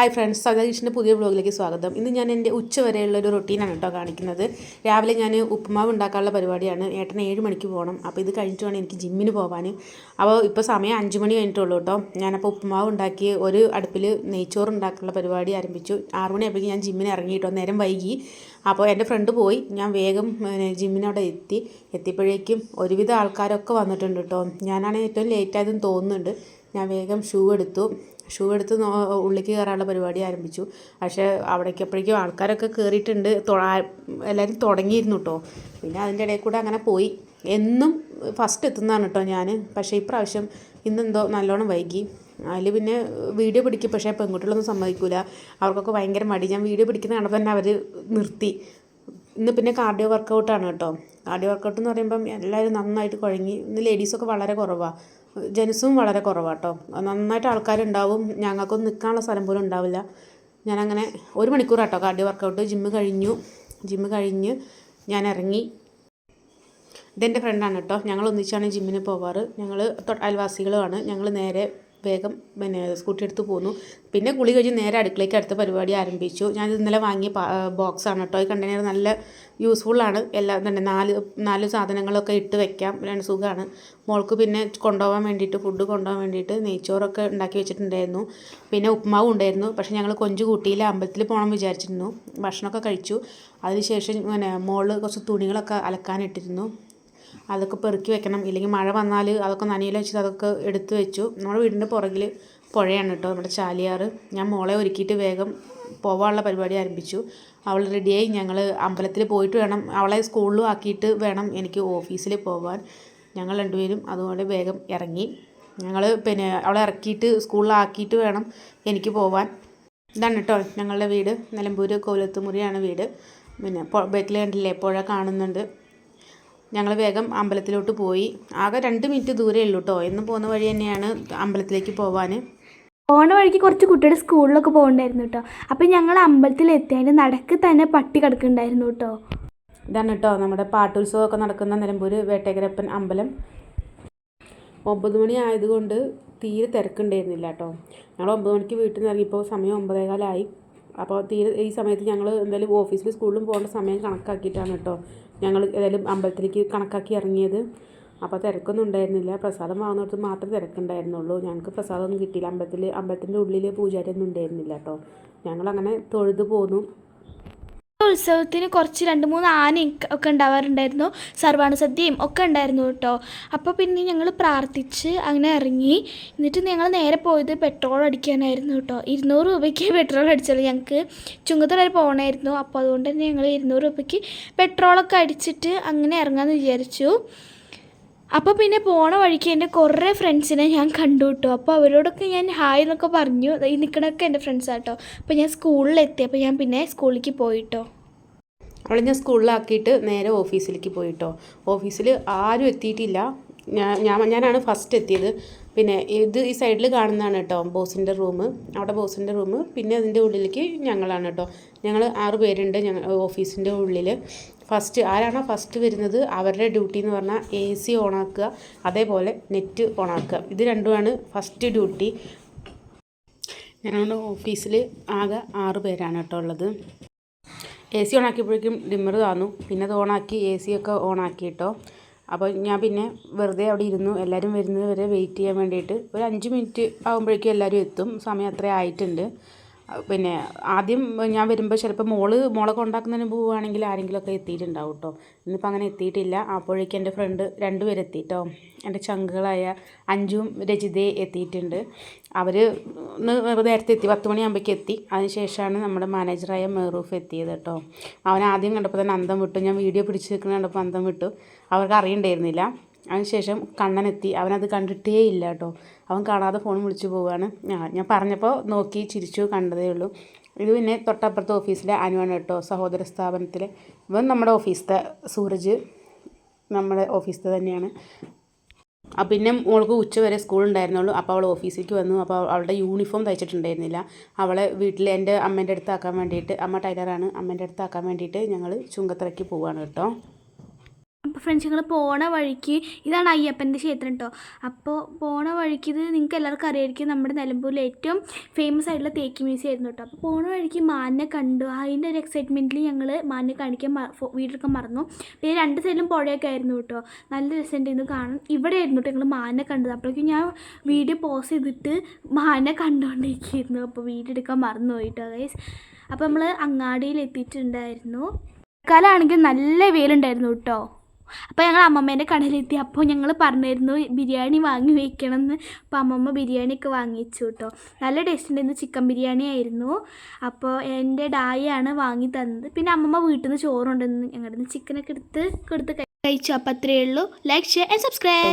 Hi friends സജീഷിന്റെ പുതിയ വ്ലോഗിലേക്ക് സ്വാഗതം. ഇന്ന് ഞാൻ എന്റെ ഉച്ച വരെയുള്ള ഒരു റൊട്ടീനാണ് കേട്ടോ കാണിക്കുന്നത്. രാവിലെ ഞാൻ ഉപ്പുമാവ് ഉണ്ടാക്കാനുള്ള പരിപാടിയാണ്. ഏട്ടൻ ഏഴ് മണിക്ക് പോകണം. അപ്പോൾ ഇത് കഴിഞ്ഞിട്ട് വേണം എനിക്ക് ജിമ്മിന് പോകാൻ. അപ്പോൾ ഇപ്പോൾ സമയം അഞ്ച് മണി കഴിഞ്ഞിട്ടുള്ളൂ കേട്ടോ ഞാനപ്പോൾ ഉപ്പുമാവ് ഉണ്ടാക്കി ഒരു അടുപ്പിൽ നെയ്ച്ചോറ് ഉണ്ടാക്കാനുള്ള പരിപാടി ആരംഭിച്ചു. ആറ് മണിയായപ്പോഴേക്കും ഞാൻ ജിമ്മിന് ഇറങ്ങി കേട്ടോ നേരം വൈകി. അപ്പോൾ എന്റെ ഫ്രണ്ട് പോയി. ഞാൻ വേഗം ജിമ്മിനവിടെ എത്തി. എത്തിയപ്പോഴേക്കും ഒരുവിധ ആൾക്കാരൊക്കെ വന്നിട്ടുണ്ട് കേട്ടോ ഞാനാണ് ഏറ്റവും ലേറ്റായതെന്ന് തോന്നുന്നുണ്ട്. ഞാൻ വേഗം ഷൂ എടുത്തു. ഷൂ എടുത്ത് ഉള്ളിലേക്ക് കയറാനുള്ള പരിപാടി ആരംഭിച്ചു. പക്ഷേ അവിടേക്ക് എപ്പോഴേക്കും ആൾക്കാരൊക്കെ കയറിയിട്ടുണ്ട് എല്ലാവരും തുടങ്ങിയിരുന്നു കേട്ടോ പിന്നെ അതിന്റെ ഇടയിൽ കൂടെ അങ്ങനെ പോയി. എന്നും ഫസ്റ്റ് എത്തുന്നതാണ് കേട്ടോ ഞാൻ പക്ഷേ ഇപ്രാവശ്യം ഇന്നെന്തോ നല്ലോണം വൈകി. അതിൽ പിന്നെ വീഡിയോ പിടിക്കും. പക്ഷേ പെൺകുട്ടികളൊന്നും സമ്മതിക്കില്ല അവർക്കൊക്കെ ഭയങ്കര മടി. ഞാൻ വീഡിയോ പിടിക്കുന്ന കണ്ടപ്പോൾ തന്നെ അവർ നിർത്തി. ഇന്ന് പിന്നെ കാർഡിയോ വർക്കൗട്ടാണ് കേട്ടോ. കാർഡിയോ വർക്കൗട്ട് എന്ന് പറയുമ്പം എല്ലാവരും നന്നായിട്ട് കുഴങ്ങി. ഇന്ന് ലേഡീസൊക്കെ വളരെ കുറവാണ് ജെൻസും വളരെ കുറവാട്ടോ നന്നായിട്ട് ആൾക്കാരുണ്ടാവും. ഞങ്ങൾക്കൊന്നും നിൽക്കാനുള്ള സ്ഥലം പോലും ഉണ്ടാവില്ല. ഞാനങ്ങനെ ഒരു മണിക്കൂറാട്ടോ കാർഡിയോ വർക്കൗട്ട് ജിമ്മ് കഴിഞ്ഞു. ജിമ്മ് കഴിഞ്ഞ് ഞാൻ ഇറങ്ങി. ഇതെന്റെ ഫ്രണ്ടാണ് കേട്ടോ ഞങ്ങൾ ഒന്നിച്ചാണ് ജിമ്മിന് പോവാറ്. ഞങ്ങൾ അയൽവാസികളുമാണ്. ഞങ്ങൾ നേരെ വേഗം പിന്നെ സ്കൂട്ടി എടുത്ത് പോന്നു. പിന്നെ കുളി കഴിഞ്ഞ് നേരെ അടുക്കളയ്ക്ക് അടുത്ത പരിപാടി ആരംഭിച്ചു. ഞാൻ ഇന്നലെ വാങ്ങിയ ബോക്സാണ് കേട്ടോ. ഈ കണ്ടെയ്നർ നല്ല യൂസ്ഫുള്ളാണ് എല്ലാം തന്നെ നാല് നാല് സാധനങ്ങളൊക്കെ ഇട്ട് വെക്കാം. രണ്ട് സുഖമാണ് മോൾക്ക് പിന്നെ കൊണ്ടുപോകാൻ വേണ്ടിയിട്ട് ഫുഡ് കൊണ്ടുപോകാൻ വേണ്ടിയിട്ട് നെയ്ച്ചോറൊക്കെ ഉണ്ടാക്കി വെച്ചിട്ടുണ്ടായിരുന്നു. പിന്നെ ഉപ്പുമാവും ഉണ്ടായിരുന്നു. പക്ഷേ ഞങ്ങൾ കൊഞ്ച് കൂട്ടിയില്ല. അമ്പലത്തിൽ പോകണം വിചാരിച്ചിരുന്നു. ഭക്ഷണമൊക്കെ കഴിച്ചു. അതിനുശേഷം പിന്നെ മോൾ കുറച്ച് തുണികളൊക്കെ അലക്കാനിട്ടിരുന്നു. അതൊക്കെ പെറുക്കി വെക്കണം. ഇല്ലെങ്കിൽ മഴ വന്നാൽ അതൊക്കെ നനയിൽ വെച്ചിട്ട് അതൊക്കെ എടുത്ത് വെച്ചു. നമ്മുടെ വീടിന്റെ പുറകിൽ പുഴയാണ് കേട്ടോ നമ്മുടെ ചാലിയാറ്. ഞാൻ മോളെ ഒരുക്കിയിട്ട് വേഗം പോവാനുള്ള പരിപാടി ആരംഭിച്ചു. അവൾ റെഡിയായി. ഞങ്ങൾ അമ്പലത്തിൽ പോയിട്ട് വേണം. അവളെ സ്കൂളിലും ആക്കിയിട്ട് വേണം എനിക്ക് ഓഫീസിൽ പോകാൻ ഞങ്ങൾ രണ്ടുപേരും അതുപോലെ വേഗം ഇറങ്ങി. ഞങ്ങൾ പിന്നെ അവളെ ഇറക്കിയിട്ട് സ്കൂളിലാക്കിയിട്ട് വേണം എനിക്ക് പോവാൻ. ഇതാണ് കേട്ടോ ഞങ്ങളുടെ വീട്. നിലമ്പൂർ കോലത്തുമുറിയാണ് വീട്. പിന്നെ ബേക്കിൽ കണ്ടില്ലേ? പുഴ കാണുന്നുണ്ട്. ഞങ്ങൾ വേഗം അമ്പലത്തിലോട്ട് പോയി. ആകെ രണ്ട് മിനിറ്റ് ദൂരേ ഉള്ളൂ കേട്ടോ എന്നും പോകുന്ന വഴി തന്നെയാണ് അമ്പലത്തിലേക്ക് പോവാൻ പോണ വഴിക്ക് കുറച്ച് കുട്ടികൾ സ്കൂളിലൊക്കെ പോകണ്ടായിരുന്നു കേട്ടോ അപ്പം ഞങ്ങൾ അമ്പലത്തിൽ എത്തിയതിന്റെ നടക്ക് തന്നെ പട്ടി കിടക്കുന്നുണ്ടായിരുന്നു കേട്ടോ ഇതാണ് കേട്ടോ നമ്മുടെ പാട്ടുത്സവമൊക്കെ നടക്കുന്ന നിലമ്പൂർ വേട്ടേക്കരപ്പൻ അമ്പലം. ഒമ്പത് മണി ആയതുകൊണ്ട് തീരെ തിരക്കുണ്ടായിരുന്നില്ല കേട്ടോ ഞങ്ങൾ ഒമ്പത് മണിക്ക് വീട്ടിൽ നിന്ന് ഇറങ്ങിയപ്പോൾ സമയം ഒമ്പതേകാലായി. അപ്പോൾ തീരെ ഈ സമയത്ത് ഞങ്ങൾ എന്തായാലും ഓഫീസിലും സ്കൂളിലും പോകേണ്ട സമയം കണക്കാക്കിയിട്ടാണ് കേട്ടോ. ഞങ്ങൾ ഏതായാലും അമ്പലത്തിലേക്ക് കണക്കാക്കി ഇറങ്ങിയത്. അപ്പോൾ തിരക്കൊന്നും ഉണ്ടായിരുന്നില്ല. പ്രസാദം വാങ്ങുന്നിടത്ത് മാത്രം തിരക്കുണ്ടായിരുന്നുള്ളൂ. ഞങ്ങൾക്ക് പ്രസാദമൊന്നും കിട്ടിയില്ല. അമ്പലത്തിൽ അമ്പലത്തിന്റെ ഉള്ളിൽ പൂജാരിയൊന്നും ഉണ്ടായിരുന്നില്ല കേട്ടോ. ഞങ്ങളങ്ങനെ തൊഴുതു പോന്നു. ഉത്സവത്തിന് കുറച്ച് രണ്ട് മൂന്ന് ആന ഒക്കെ ഉണ്ടാവാറുണ്ടായിരുന്നു. സർവാണ സദ്യയും ഒക്കെ ഉണ്ടായിരുന്നു കേട്ടോ. അപ്പോൾ പിന്നെ ഞങ്ങൾ പ്രാർത്ഥിച്ച് അങ്ങനെ ഇറങ്ങി. എന്നിട്ട് ഞങ്ങൾ നേരെ പോയത് പെട്രോൾ അടിക്കാനായിരുന്നു കേട്ടോ. ഇരുന്നൂറ് രൂപയ്ക്ക് പെട്രോൾ അടിച്ചുള്ളൂ ഞങ്ങൾക്ക് ചുങ്കത്തറ വരെ പോകണമായിരുന്നു അപ്പോൾ അതുകൊണ്ട് തന്നെ ഞങ്ങൾ ഇരുന്നൂറ് രൂപയ്ക്ക് പെട്രോളൊക്കെ അടിച്ചിട്ട് അങ്ങനെ ഇറങ്ങാമെന്ന് വിചാരിച്ചു. അപ്പോൾ പിന്നെ പോണ വഴിക്ക് എന്റെ കുറേ ഫ്രണ്ട്സിനെ ഞാൻ കണ്ടു കേട്ടോ അപ്പോൾ അവരോടൊക്കെ ഞാൻ ഹായ് എന്നൊക്കെ പറഞ്ഞു. ഈ നിൽക്കണൊക്കെ എന്റെ ഫ്രണ്ട്സാട്ടോ അപ്പോൾ ഞാൻ സ്കൂളിലെത്തി. അപ്പോൾ ഞാൻ പിന്നെ സ്കൂളിലേക്ക് പോയിട്ടോ. അവളെ ഞാൻ സ്കൂളിലാക്കിയിട്ട് നേരെ ഓഫീസിലേക്ക് പോയിട്ടോ. ഓഫീസിൽ ആരും എത്തിയിട്ടില്ല. ഞാൻ ഞാൻ ഞാനാണ് ഫസ്റ്റ് എത്തിയത്. പിന്നെ ഇത് ഈ സൈഡിൽ കാണുന്നതാണ് കേട്ടോ ബോസിന്റെ റൂം. അവിടെ ബോസിന്റെ റൂം. പിന്നെ അതിന്റെ ഉള്ളിലേക്ക് ഞങ്ങളാണ് കേട്ടോ. ഞങ്ങൾ ആറ് പേരുണ്ട് ഞങ്ങൾ ഓഫീസിന്റെ ഉള്ളിൽ. ഫസ്റ്റ് ആരാണോ ഫസ്റ്റ് വരുന്നത് അവരുടെ ഡ്യൂട്ടി എന്ന് പറഞ്ഞാൽ എ സി ഓണാക്കുക അതേപോലെ നെറ്റ് ഓണാക്കുക. ഇത് രണ്ടുമാണ് ഫസ്റ്റ് ഡ്യൂട്ടി. ഞങ്ങളുടെ ഓഫീസിൽ ആകെ ആറ് പേരാണ് കേട്ടോ ഉള്ളത്. എ സി ഓണാക്കിയപ്പോഴേക്കും ഡിമ്മർ താന്നു. പിന്നെ അത് ഓണാക്കി എ സി ഒക്കെ ഓണാക്കി കേട്ടോ. അപ്പോൾ ഞാൻ പിന്നെ വെറുതെ അവിടെ ഇരുന്നു. എല്ലാവരും വരുന്നത് വരെ വെയിറ്റ് ചെയ്യാൻ വേണ്ടിയിട്ട് ഒരു അഞ്ച് മിനിറ്റ് ആകുമ്പോഴേക്കും എല്ലാവരും എത്തും. സമയം അത്രയും ആയിട്ടുണ്ട്. പിന്നെ ആദ്യം ഞാൻ വരുമ്പോൾ ചിലപ്പോൾ മോൾ മോളെ കൊണ്ടാക്കുന്നതിന് പോവുകയാണെങ്കിൽ ആരെങ്കിലുമൊക്കെ എത്തിയിട്ടുണ്ടാവും കേട്ടോ ഇന്നിപ്പോൾ അങ്ങനെ എത്തിയിട്ടില്ല. അപ്പോഴേക്കും എന്റെ ഫ്രണ്ട് രണ്ടുപേരും എത്തിയിട്ടോ എന്റെ ചങ്കുകളായ അഞ്ചും രജിതയെ എത്തിയിട്ടുണ്ട്. അവർ നേരത്തെ എത്തി. പത്ത് മണിയാകുമ്പോഴേക്കും എത്തി. അതിനുശേഷമാണ് നമ്മുടെ മാനേജറായ മെഹറൂഫ് എത്തിയത് കേട്ടോ അവൻ ആദ്യം കണ്ടപ്പോൾ തന്നെ അന്തം വിട്ടു. ഞാൻ വീഡിയോ പിടിച്ച് നിൽക്കുന്ന കണ്ടപ്പോൾ അന്തം വിട്ടു. അവർക്ക് അറിയണ്ടായിരുന്നില്ല. അതിനുശേഷം കണ്ണനെത്തി. അവനത് കണ്ടിട്ടേ ഇല്ല കേട്ടോ അവൻ കാണാതെ ഫോൺ വിളിച്ചു പോവുകയാണ്. ഞാൻ പറഞ്ഞപ്പോൾ നോക്കി ചിരിച്ചു കണ്ടതേ ഉള്ളൂ. ഇത് പിന്നെ തൊട്ടപ്പുറത്തെ ഓഫീസിലെ അനുവാണ് കേട്ടോ സഹോദര സ്ഥാപനത്തിലെ. ഇവൻ നമ്മുടെ ഓഫീസിലെ സൂരജ് നമ്മുടെ ഓഫീസിലെ തന്നെയാണ്. പിന്നെ മോൾക്ക് ഉച്ച വരെ സ്കൂൾ ഉണ്ടായിരുന്നുള്ളൂ. അപ്പോൾ അവൾ ഓഫീസിലേക്ക് വന്നു. അപ്പോൾ അവളുടെ യൂണിഫോം തയ്ച്ചിട്ടുണ്ടായിരുന്നില്ല. അവളെ വീട്ടിൽ എന്റെ അമ്മേന്റെ അടുത്താക്കാൻ വേണ്ടിയിട്ട് അമ്മ ടൈലറാണ് അമ്മേന്റെ അടുത്താക്കാൻ വേണ്ടിയിട്ട് ഞങ്ങൾ ചുങ്കത്തറയ്ക്ക് പോവുകയാണ് കേട്ടോ. അപ്പോൾ ഫ്രണ്ട്സ് ഞങ്ങൾ പോണ വഴിക്ക് ഇതാണ് അയ്യപ്പന്റെ ക്ഷേത്രം കേട്ടോ അപ്പോൾ പോണ വഴിക്ക് ഇത് നിങ്ങൾക്ക് എല്ലാവർക്കും അറിയായിരിക്കും നമ്മുടെ നിലമ്പൂരിലെ ഏറ്റവും ഫേമസ് ആയിട്ടുള്ള തേക്ക് മ്യൂസിയം ആയിരുന്നു കേട്ടോ അപ്പോൾ പോണ വഴിക്ക് മാനിനെ കണ്ടു. അതിന്റെ ഒരു എക്സൈറ്റ്മെന്റിൽ ഞങ്ങൾ മാനിനെ കാണിക്കാൻ വീട്ടിലൊക്കെ മറന്നു. പിന്നെ രണ്ട് സൈഡിലും പുഴയൊക്കെ ആയിരുന്നു കേട്ടോ നല്ല രസമുണ്ടായിരുന്നു കാണാൻ. ഇവിടെ ആയിരുന്നു കേട്ടോ ഞങ്ങൾ മാനിനെ കണ്ടത്. അപ്പോഴേക്കും ഞാൻ വീഡിയോ പോസ് ചെയ്തിട്ട് മാനിനെ കണ്ടുകൊണ്ടിരിക്കുന്നു അപ്പോൾ വീഡിയോ എടുക്കാൻ മറന്നു പോയിട്ടോ ഗൈസ് അപ്പോൾ നമ്മൾ അങ്ങാടിയിൽ എത്തിയിട്ടുണ്ടായിരുന്നു. കാലാണെങ്കിൽ നല്ല വെയിലുണ്ടായിരുന്നു കേട്ടോ അപ്പോൾ ഞങ്ങൾ അമ്മമ്മേന്റെ കടയിലെത്തി. അപ്പോൾ ഞങ്ങൾ പറഞ്ഞിരുന്നു ബിരിയാണി വാങ്ങി വയ്ക്കണം എന്ന് അപ്പോൾ അമ്മമ്മ ബിരിയാണിയൊക്കെ വാങ്ങിച്ചു കേട്ടോ നല്ല ടേസ്റ്റ് ഉണ്ടായിരുന്നു. ചിക്കൻ ബിരിയാണി ആയിരുന്നു. അപ്പോൾ എന്റെ ഡായിയാണ് വാങ്ങി തന്നത്. പിന്നെ അമ്മമ്മ വീട്ടിൽ നിന്ന് ചോറുണ്ടെന്ന് ഞങ്ങളുടെ ചിക്കനൊക്കെ എടുത്ത് കൊടുത്ത് കഴിച്ചു. അപ്പോൾ അത്രയേ ഉള്ളൂ. Like share and subscribe